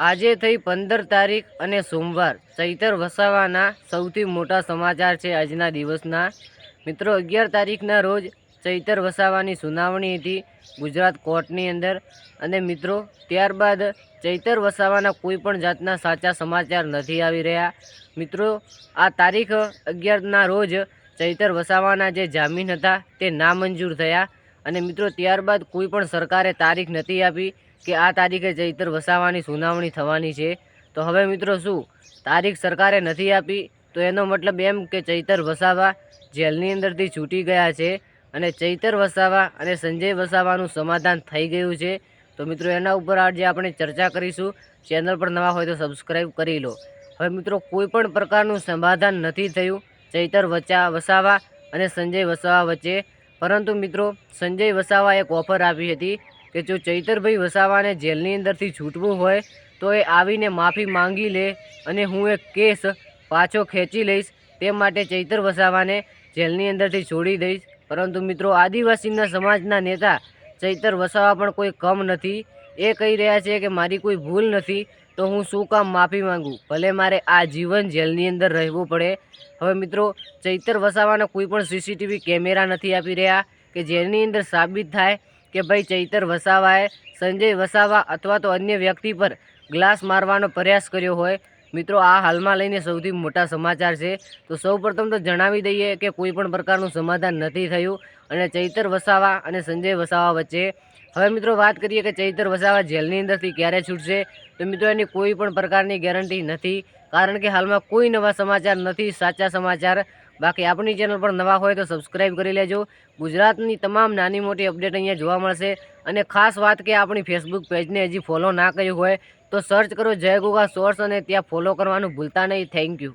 આજે થઈ પંદર તારીખ અને સોમવાર. ચૈતર વસાવાના સૌથી મોટા સમાચાર છે આજના દિવસના. મિત્રો, અગિયાર તારીખના રોજ ચૈતર વસાવાની સુનાવણી હતી ગુજરાત કોર્ટની અંદર. અને મિત્રો, ત્યારબાદ ચૈતર વસાવાના કોઈ પણ જાતના સાચા સમાચાર નથી આવી રહ્યા. મિત્રો, આ તારીખ અગિયારના રોજ ચૈતર વસાવાના જે જામીન હતા તે નામંજૂર થયા. અને મિત્રો, ત્યારબાદ કોઈ પણ સરકારે તારીખ નથી આપી કે આ તારીખે ચૈતર વસાવાની સુનાવણી થવાની છે. તો હવે મિત્રો શું? તારીખ સરકારે નથી આપી, તો એનો મતલબ એમ કે ચૈતર વસાવા જેલની અંદરથી છૂટી ગયા છે અને ચૈતર વસાવા અને સંજય વસાવાનું સમાધાન થઈ ગયું છે. તો મિત્રો, એના ઉપર આજે આપણે ચર્ચા કરીશું. ચેનલ પર નવા હોય તો સબસ્ક્રાઈબ કરી લો. હવે મિત્રો, કોઈ પણ પ્રકારનું સમાધાન નથી થયું ચૈતર વચા વસાવા અને સંજય વસાવા વચ્ચે. પરંતુ મિત્રો, સંજય વસાવા એક ઓફર આપી હતી કે જો ચૈતરભાઈ વસાવાને જેલની અંદરથી છૂટવું હોય, તો એ આવીને માફી માંગી લે અને હું એક કેસ પાછો ખેંચી લઈશ. તે માટે ચૈતર વસાવાને જેલની અંદરથી છોડી દઈશ. પરંતુ મિત્રો, આદિવાસીના સમાજના નેતા ચૈતર વસાવા પણ કોઈ કમ નથી. એ કહી રહ્યા છે કે મારી કોઈ ભૂલ નથી, તો હું શું કામ માફી માંગુ? ભલે મારે આ જીવન જેલની અંદર રહેવું પડે. હવે મિત્રો, ચૈતર વસાવાના કોઈ પણ સીસીટીવી કેમેરા નથી આપી રહ્યા કે જેની અંદર સાબિત થાય કે ભાઈ ચૈતર વસાવાએ સંજય વસાવા અથવા તો અન્ય વ્યક્તિ પર ગ્લાસ મારવાનો પ્રયાસ કર્યો હોય મિત્રો, આ હાલમાં લઈને સૌથી મોટા સમાચાર છે. તો સૌપ્રથમ તો જણાવી દઈએ કે કોઈ પણ પ્રકારનું સમાધાન નથી થયું અને ચૈતર વસાવા અને સંજય વસાવા વચ્ચે. હવે મિત્રો, વાત કરીએ કે ચૈતર વસાવા જેલની અંદરથી ક્યારે છૂટશે? તો મિત્રો, એની કોઈ પણ પ્રકારની ગેરંટી નથી. કારણ કે હાલમાં કોઈ નવા સમાચાર નથી, સાચા સમાચાર બાકી આપણી ચેનલ પર નવા હોય તો સબસ્ક્રાઈબ કરી લેજો. ગુજરાતની તમામ નાની મોટી અપડેટ અહીંયા જોવા મળશે. અને ખાસ વાત કે આપણી ફેસબુક પેજને હજી ફોલો ના કર્યું હોય તો સર્ચ કરો જય ગુગા સોર્સ અને ત્યાં ફોલો કરવાનું ભૂલતા નહીં. Thank you